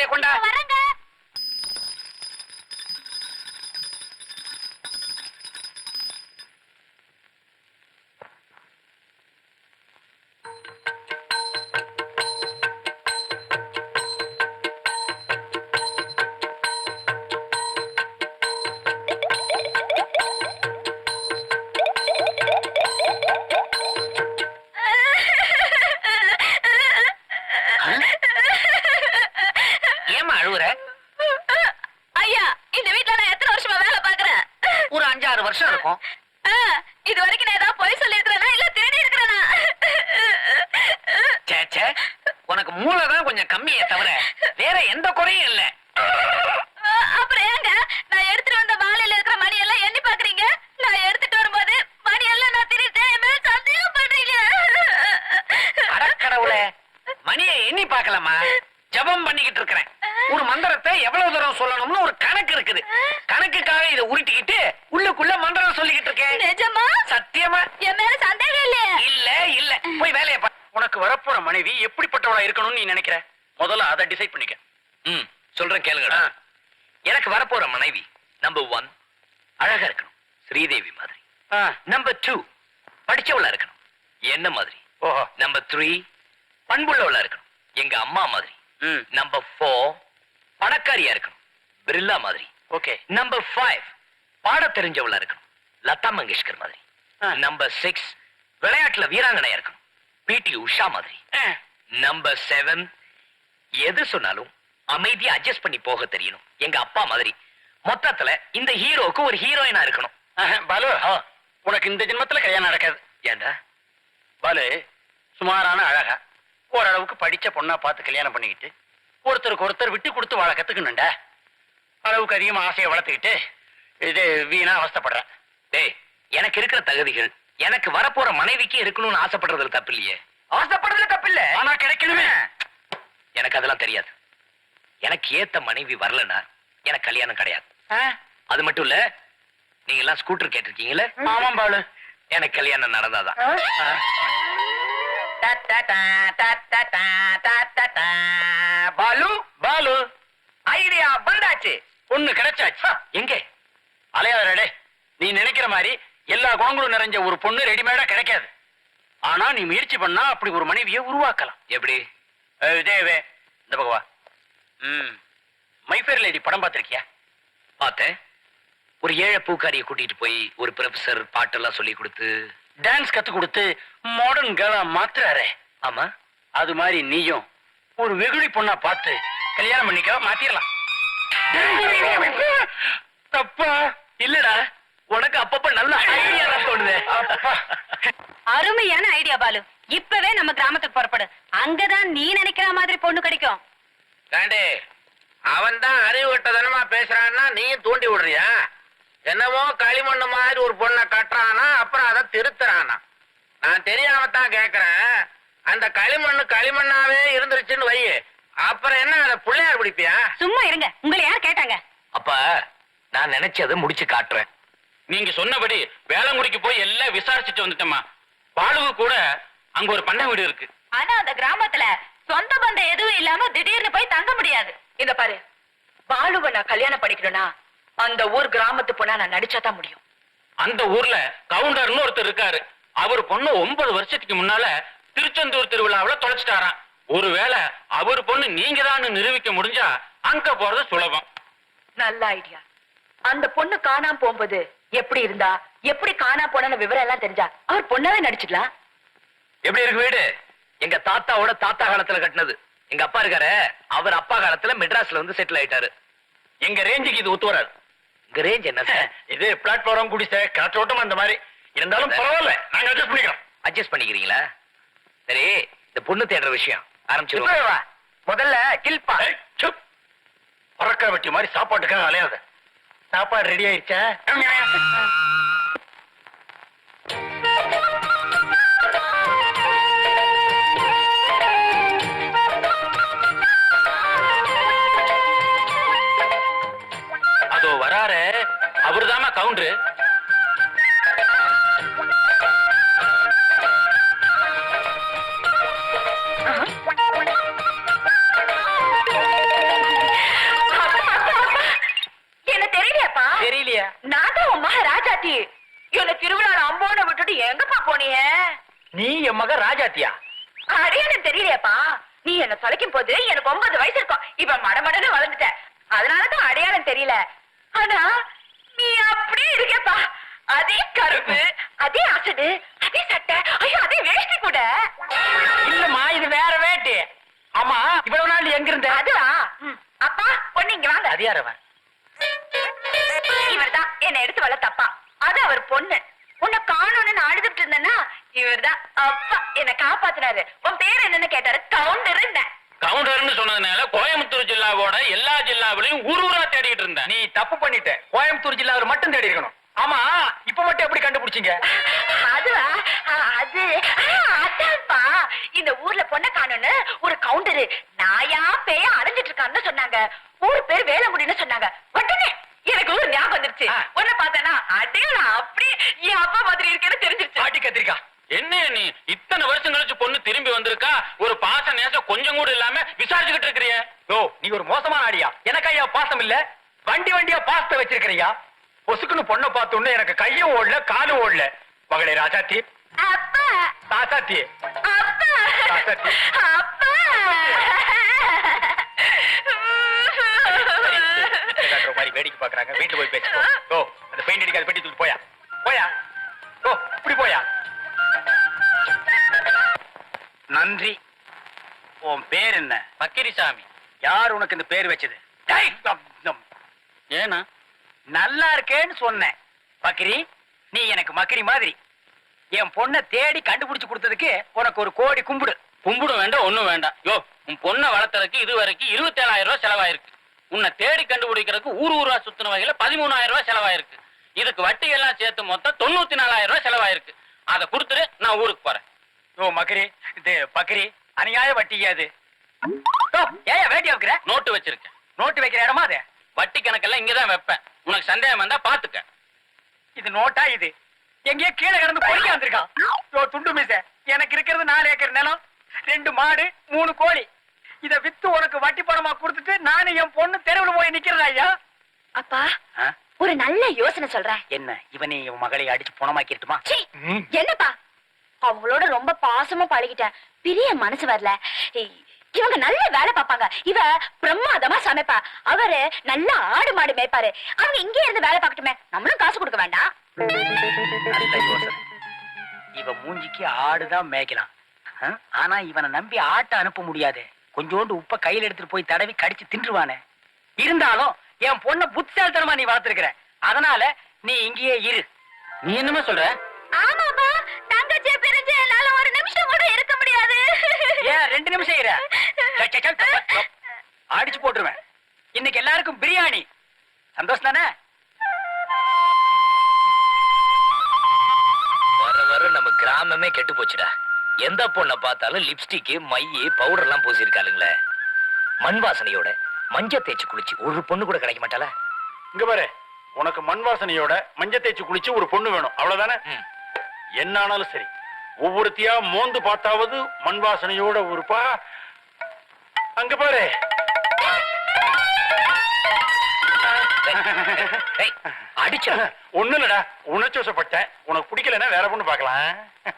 లేకుండా ஐயா இந்த வீட்ல நான் எத்தனை வருஷமா வேலை பாக்குறேன் ஒரு அஞ்சாறு வருஷம் இருக்கும். இது வரைக்கும் நான் ஏதாவது பொய் சொல்லி இருக்கிறேனா இல்ல திருடி இருக்கிறேனா? ச்சே, ச்சே. உனக்கு மூளை தான் கொஞ்சம் கம்மியே தவிர வேற எந்த குறையும் இல்ல. அப்புறம் ஏங்க? நான் எடுத்துட்டு வந்த மாலையில இருக்கிற மணி எல்லாம் எண்ணி பாக்குறீங்க நான் எடுத்துட்டு வரும்போது மணி எல்லாம் நான் திருட்டேன் என் மேல சந்தேகம் பண்றீங்க அடக்கடவுளே. மணியை எண்ணி பார்க்கலாமா? உருட்டிக்கிட்டு உள்ளுக்குள்ள மந்திரம் சொல்லிக்கிட்டு இருக்கேன். நிஜமா? சத்தியமா? என் மேல சந்தேகம் இல்லையே. இல்ல இல்ல. போய் வேலையை உனக்கு வரப்போற மனைவி எப்படிப்பட்டவளா இருக்கணும்னு நீ நினைக்கிற? முதல்ல அதை டிசைட் பண்ணிக்க. ம் சொல்றேன் கேளுங்கடா. எனக்கு வரப்போற மனைவி நம்பர் ஒன் அழகா இருக்கணும். ஸ்ரீதேவி மாதிரி. ஆ, நம்பர் டூ படிச்சவளா இருக்கணும். என்ன மாதிரி? ஓஹோ. நம்பர் த்ரீ பண்புள்ளவளா இருக்கணும். எங்க அம்மா மாதிரி. ம். நம்பர் ஃபோர் பணக்காரியா இருக்கணும். பிர்லா மாதிரி. ஓகே. நம்பர் ஃபைவ் பாட தெரிஞ்சவளா இருக்கணும். லதா மங்கேஷ்கர் மாதிரி. நம்பர் சிக்ஸ் விளையாட்டுல வீராங்கனையா இருக்கணும். பிடி உஷா மாதிரி. நம்பர் செவன் எது சொன்னாலும் அமைதியா அட்ஜஸ்ட் பண்ணி போக தெரியணும். எங்க அப்பா மாதிரி. மொத்தத்துல இந்த ஹீரோக்கு ஒரு ஹீரோயினா இருக்கணும். பாலு உனக்கு இந்த ஜென்மத்துல கல்யாணம் நடக்காது. ஏன்டா பாலு சுமாரான அழகா ஓரளவுக்கு படிச்ச பொண்ணா பார்த்து கல்யாணம் பண்ணிக்கிட்டு ஒருத்தருக்கு ஒருத்தர் விட்டு கொடுத்து வாழ கத்துக்கணும்டா அளவுக்கு அதிகமா ஆசையை வளர்த்துக்கிட்டு இது வீணா அவஸ்தைப்படுற டேய் எனக்கு இருக்கிற தகுதிகள் எனக்கு வரப்போற மனைவிக்கு இருக்கணும்னு ஆசைப்படுறதுல தப்பு இல்லையே ஆசைப்படுறதுல தப்பு இல்ல ஆனா கிடைக்கணுமே. எனக்கு அதெல்லாம் தெரியாது. எனக்கு ஏத்த மனைவி வரலனா எனக்கு கல்யாணம் கிடையாது? அது மட்டும் இல்ல நீங்க எல்லாம் ஸ்கூட்டர் கேட்டிருக்கீங்கல்ல? ஆமாம் பாலு. எனக்கு கல்யாணம் நடந்தாதான்? பாலு? பாலு. ஐடியா வந்தாச்சு. பொண்ணு கிடைச்சாச்சு. எங்க? அலையாதடே நீ நினைக்கிற மாதிரி எல்லா குணங்களும் நிறைஞ்ச ஒரு பொண்ணு ரெடிமேடா கிடைக்காது. ஆனா நீ முயற்சி பண்ணா அப்படி ஒரு மனைவியை உருவாக்கலாம். எப்படி? விஜயவே இந்த பகவா ம். மை ஃபேர் லேடி படம் பார்த்திருக்கியா? பார்த்தேன். ஒரு ஏழை பூக்காரியை கூட்டிட்டு போய் ஒரு ப்ரொஃபசர் பாட்டெல்லாம் சொல்லி கொடுத்து டான்ஸ் கத்து கொடுத்து மாடர்ன் கேர்ளா மாத்துறாரே. ஆமா. அது மாதிரி நீயும் ஒரு வெகுளி பொண்ணா பார்த்து கல்யாணம் பண்ணிக்க மாத்திரலாம். தப்பா? இல்லடா உனக்கு அப்பப்ப நல்ல ஐடியா தோணுது. அப்பா. அருமையான ஐடியா பாலு. இப்பவே நம்ம கிராமத்துக்கு புறப்படு. அங்கதான் நீ நினைக்கிற மாதிரி பொண்ணு கிடைக்கும். ஏண்டே அவன் தான் அறிவு கட்டதனமா பேசுறான்னா நீயும் தூண்டி விடுறியா? என்னமோ களிமண்ணு மாதிரி ஒரு பொண்ணை கட்டுறானா அப்புறம் அதை திருத்துறானா? நான் தெரியாம தான் கேக்குறேன். அந்த களிமண்ணு களிமண்ணாவே இருந்துருச்சுன்னு வை அப்புறம் என்ன அதை பிள்ளையார் பிடிப்பியா? சும்மா இருங்க. உங்களை யார் கேட்டாங்க? அப்ப நான் நினைச்சதை முடிச்சு காட்டுறேன். நீங்க சொன்னபடி வேளங்குடிக்கு போய் எல்லாம் விசாரிச்சுட்டு வந்துட்டோமா பாலுவு கூட அங்க ஒரு பண்ணை வீடு இருக்கு. ஆனா அந்த கிராமத்துல சொந்த பந்தம் எதுவும் இல்லாம திடீர்னு போய் தங்க முடியாது. இந்த பாரு. பாலுவை நான் கல்யாணம் பண்ணிக்கணும்னா அந்த ஊர் கிராமத்து பொண்ணா நான் நடிச்சா தான் முடியும். அந்த ஊர்ல கவுண்டர்னு ஒருத்தர் இருக்காரு. அவர் பொண்ணு ஒன்பது வருஷத்துக்கு முன்னால திருச்செந்தூர் திருவிழாவுல தொலைச்சிட்டாராம். ஒருவேளை அவர் பொண்ணு நீங்க தான் நிரூபிக்க முடிஞ்சா அங்க போறது சுலபம். நல்ல ஐடியா. அந்த பொண்ணு காணாம போகும்போது எப்படி இருந்தா? எப்படி காணாம போன விவரம் எல்லாம் தெரிஞ்சா? அவர் பொண்ணாவே நடிச்சுக்கலாம். எப்படி இருக்கு வீடு? எங்க தாத்தாவோட தாத்தா காலத்துல கட்டினது. எங்க அப்பா இருக்காரு அவர் அப்பா காலத்துல மெட்ராஸ்ல வந்து செட்டில் ஆயிட்டாரு. எங்க ரேஞ்சுக்கு இது ஒத்து வராது. இங்க ரேஞ்ச் என்ன சார் இது பிளாட்ஃபார்ம் குடிசை காற்றோட்டம் அந்த மாதிரி. இருந்தாலும் பரவாயில்ல நாங்க அட்ஜஸ்ட் பண்ணிக்கிறோம். அட்ஜஸ்ட் பண்ணிக்கிறீங்களா? சரி இந்த பொண்ணு தேடுற விஷயம் ஆரம்பிச்சிருவோம். முதல்ல கில்பா. ஏய், சுப். பறக்க வெட்டி மாதிரி சாப்பாட்டுக்காக அலையாத. சாப்பாடு ரெடி ஆயிடுச்சா தெரியலையாப்பா. நீ என்ன தொலைக்கும் போது எனக்கு ஒன்பது வயசு இருக்கும். இப்ப மடமடன்னு வளர்ந்துட்ட. அதனாலதான் அடையாளம் தெரியல. ஆனா நீ அப்படியே இருக்கேப்பா அதே கருப்பு அதே அசடு அதே சட்டை ஐயோ அதே வேஷ்டி கூட. இல்லம்மா இது வேற வேட்டி. ஆமா இவ்வளவு நாள் எங்க இருந்த? அதுவா. அப்பா பொண்ணு இங்க வாங்க. அது யாரவன் இவர்தான். என்ன எடுத்து வளர்த்தப்பா அது அவர் பொண்ணு. உன்னை இருந்தேன்னா இவர்தான் அப்பா. என்ன காப்பாத்தினாரு. உன் பேர் என்னன்னு கேட்டாரு. கவுண்டர் கவுண்டர்னு சொன்னதுனால கோயம்புத்தூர் ஜில்லாவோட எல்லா ஜில்லாவிலையும் ஊர் ஊரா தேடிட்டு இருந்தேன். நீ தப்பு பண்ணிட்ட. கோயம்புத்தூர் ஜில்லாவில் மட்டும் தேடி இருக்கணும். ஆமா இப்ப மட்டும் எப்படி கண்டுபிடிச்சீங்க? அதுவா? அது ஆ, அதான்ப்பா. இந்த ஊர்ல பொண்ணை காணோன்னு ஒரு கவுண்டரு நாயா பேயா அலைஞ்சிட்டு இருக்கான்னு சொன்னாங்க. ஊர் பேர் வேலைமுடின்னு சொன்னாங்க. உடனே எனக்கு ஒரு ஞாபகம் வந்துருச்சு. உன்னை பார்த்தேனா அடையாளம் அப்படியே என் அப்பா மாதிரி இருக்கேன்னு தெரிஞ்சிருச்சு. பாட்டி கத்திரிக்கா. என்ன நீ? இத்தனை வருஷம் கழிச்சு பொண்ணு திரும்பி வந்திருக்கா? ஒரு பாச நேசம் கொஞ்சம் கூட இல்லாம விசாரிச்சுக்கிட்டு இருக்கிறிய. ஓ நீ ஒரு மோசமான ஆடியா? எனக்கு ஐயா பாசம் இல்ல. வண்டி வண்டியா பாசத்தை வச்சிருக்கிறியா? பொசுக்குன்னு பொண்ணை பார்த்தோன்னு எனக்கு கையும் ஓடல காலும் ஓடல. மகளே ராஜாத்தி அப்பா. தாத்தாத்தி மாதிரி வேடிக்கை பாக்குறாங்க வீட்டுல போய் பேசிக்கோ. ஓ அந்த பெயிண்ட் அடிக்காத பெட்டி தூக்கி போயா? போயா? ஓ இப்படி போயா? நன்றி. உன் பேர் என்ன? பக்கிரிசாமி. யார் உனக்கு இந்த பேர் வச்சது. ஏனா நல்லா இருக்கேன்னு சொன்னேன். பக்ரி நீ எனக்கு மக்கரி மாதிரி. என் பொண்ணை தேடி கண்டுபிடிச்சு கொடுத்ததுக்கு உனக்கு ஒரு கோடி கும்பிடு. கும்பிடும் வேண்டாம் ஒண்ணும் வேண்டாம். யோ உன் பொண்ணை வளர்த்தறதுக்கு இது வரைக்கும் இருபத்தேழாயிரம் ரூபாய் செலவாயிருக்கு. உன்னை தேடி கண்டுபிடிக்கிறதுக்கு ஊர் ஊரா சுத்தின வகையில பதிமூணாயிரம் ரூபாய் செலவாயிருக்கு. இதுக்கு வட்டி எல்லாம் சேர்த்து மொத்தம் தொண்ணூத்தி நாலாயிரம் ரூபாய் செலவாயிருக்கு. அதை கொடுத்துட்டு நான் ஊருக்கு போறேன். ஓ மக்கரி இது பக்ரி. அநியாய வட்டியா அது. ஏயா வேட்டி வைக்கிற? நோட்டு வச்சிருக்கேன். நோட்டு வைக்கிற இடமா அது? வட்டி கணக்கெல்லாம் இங்கதான் வைப்பேன். உனக்கு சந்தேகம் வந்தா பாத்துக்க இது நோட்டா இது? எங்கேயோ கீழே கிடந்து பொறுக்கி வந்திருக்கான். ஓ துண்டு மீச. எனக்கு இருக்கிறது நாலு ஏக்கர் நிலம் ரெண்டு மாடு மூணு கோழி. இத வித்து உனக்கு வட்டி பணமா கொடுத்துட்டு நானும் என் பொண்ணு தெருவில் போய் நிக்கிறதா ஐயா. அப்பா ஒரு நல்ல யோசனை சொல்றேன். என்ன? இவனை இவன் மகளை அடிச்சு பணமாக்கிட்டுமா என்னப்பா? அவங்களோட ரொம்ப பாசமா பழகிட்டேன். பிரிய மனசு வரல. இவங்க நல்ல வேலை பார்ப்பாங்க. இவ பிரமாதமா சமைப்பா. அவரு நல்ல ஆடு மாடு மேய்ப்பாரு. அவங்க இங்கே இருந்து வேலை பார்க்கட்டுமே. நம்மளும் காசு கொடுக்க வேண்டாம். இவ மூஞ்சிக்கு ஆடுதான் மேய்க்கலாம்? ஆனா இவனை நம்பி ஆட்டை அனுப்ப முடியாது. கொஞ்சோண்டு உப்ப கையில எடுத்துட்டு போய் தடவி கடிச்சு தின்றுவானே. இருந்தாலும் என் பொண்ண புத்திசாலித்தனமா நீ வளர்த்திருக்கிற. அதனால நீ இங்கேயே இரு. நீ என்னமா சொல்ற? ஆமாப்பா ஏன் ரெண்டு நிமிஷம் இரு. அடிச்சு போட்டுருவேன். இன்னைக்கு எல்லாருக்கும் பிரியாணி. சந்தோஷம் தானே வர வர நம்ம கிராமமே கெட்டு போச்சுடா. எந்த பொண்ணை பார்த்தாலும் லிப்ஸ்டிக் மைய பவுடர் எல்லாம் பூசியிருக்காளுங்களே. மண் வாசனையோட மஞ்ச தேய்ச்சி குளிச்சு ஒரு பொண்ணு கூட கிடைக்க மாட்டாளா? இங்க பாரு உனக்கு மண் வாசனையோட மஞ்சள் தேய்ச்சி குளிச்சு ஒரு பொண்ணு வேணும். அவ்வளவுதானே. என்ன ஆனாலும் சரி. ஒவ்வொருத்தியா மோந்து பார்த்தாவது மண் வாசனையோட ஒருப்பா அங்க பாரு. அடிச்சா ஒண்ணு இல்லடா உணர்ச்சி வசப்பட்டேன். உனக்கு பிடிக்கலன்னா வேற பொண்ணு பார்க்கலாம்.